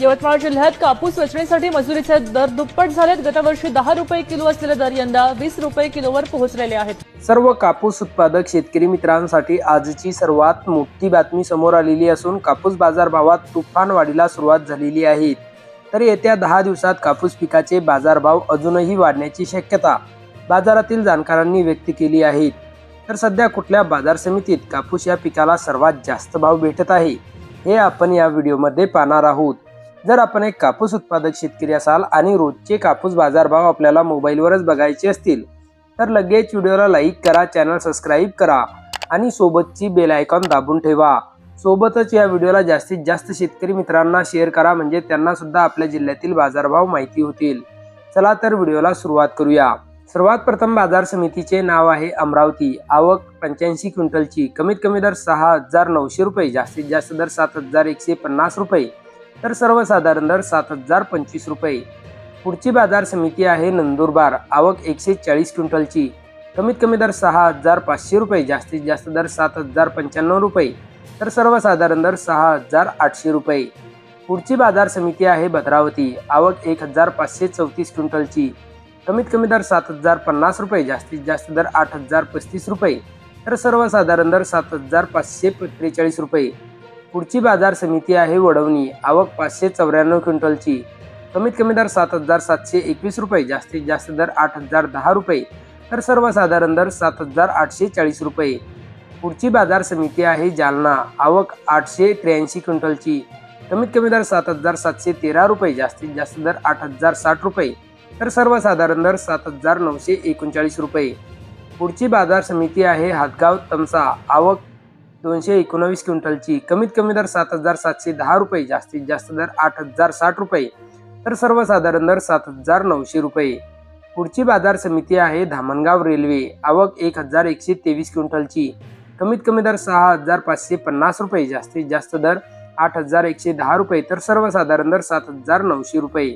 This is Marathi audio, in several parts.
यवतमाळ जिल्ह्यात कापूस वेचण्यासाठी मजुरीचे दर दुप्पट झालेत. गतवर्षी दहा रुपये किलो असलेले दर यंदा वीस रुपये किलोवर पोहोचलेले आहेत. सर्व कापूस उत्पादक शेतकरी मित्रांसाठी आजची सर्वात मोठी बातमी समोर आलेली असून कापूस बाजारभावात तुफान वाढीला सुरुवात झालेली आहे. तर येत्या दहा दिवसात कापूस पिकाचे बाजारभाव अजूनही वाढण्याची शक्यता बाजारातील जाणकारांनी व्यक्त केली आहे. तर सध्या कुठल्या बाजार समितीत कापूस या पिकाला सर्वात जास्त भाव भेटत आहे हे आपण या व्हिडिओमध्ये पाहणार आहोत. जर आपण एक कापूस उत्पादक शेतकरी असाल आणि रोजचे कापूस बाजारभाव आपल्याला मोबाईलवरच बघायचे असतील तर लगेच व्हिडिओला लाईक करा चॅनल सबस्क्राईब करा आणि सोबतची बेल आयकॉन दाबून ठेवा. सोबतच या व्हिडिओला जास्तीत जास्त शेतकरी मित्रांना शेअर करा म्हणजे त्यांना सुद्धा आपल्या जिल्ह्यातील बाजारभाव माहिती होतील. चला तर व्हिडिओला सुरुवात करूया. सर्वात प्रथम बाजार समितीचे नाव आहे अमरावती. आवक पंच्याऐंशी क्विंटलची. कमीत कमी दर सहा हजार नऊशे रुपये जास्तीत जास्त दर सात हजार एकशे पन्नास रुपये. तर सर्वसाधारण दर सात हजार पंचवीस रुपये. पुढची बाजार समिती आहे नंदुरबार. आवक एकशे चाळीस क्विंटलची. कमीत कमी दर सहा हजार पाचशे रुपये. जास्तीत जास्त दर सात हजार पंच्याण्णव रुपये. तर सर्वसाधारण दर सहा हजार आठशे रुपये. पुढची बाजार समिती आहे भद्रावती. आवक एक हजार पाचशे चौतीस क्विंटलची. कमीत कमी दर सात हजार पन्नास रुपये. जास्तीत जास्त दर आठ हजार पस्तीस रुपये. तर सर्वसाधारण दर सात हजार पाचशे त्रेचाळीस रुपये. पुढची बाजार समिती आहे वडवणी. आवक पाचशे चौऱ्याण्णव क्विंटलची. कमीत कमी दर सात हजार सातशे एकवीस रुपये जास्तीत जास्त दर आठ हजार दहा रुपये तर सर्वसाधारण दर सात हजार आठशे चाळीस रुपये. पुढची बाजार समिती आहे जालना. आवक आठशे त्र्याऐंशी क्विंटलची. कमीत कमी दर सात हजार सातशे तेरा रुपये जास्तीत जास्त दर आठ हजार साठ रुपये तर सर्वसाधारण दर सात हजार नऊशे एकोणचाळीस रुपये. पुढची बाजार समिती आहे हातगाव तमसा. आवक दोनशे एकोणावीस क्विंटलची कमीत कमी दर सात हजार सातशे दहा रुपये जास्तीत जास्त दर आठ हजार साठ रुपये तर सर्वसाधारण दर सात हजार नऊशे रुपये. पुढची बाजार समिती आहे धामणगाव रेल्वे. आवक एक हजार एकशे तेवीस क्विंटलची. कमीत कमी दर सहा हजार पाचशे पन्नास रुपये जास्तीत जास्त दर आठ हजार एकशे दहा रुपये तर सर्वसाधारण दर सात हजार नऊशे रुपये.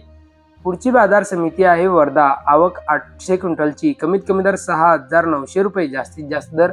पुढची बाजार समिती आहे वर्धा. आवक आठशे क्विंटलची. कमीत कमी दर सहा हजार नऊशे रुपये जास्तीत जास्त दर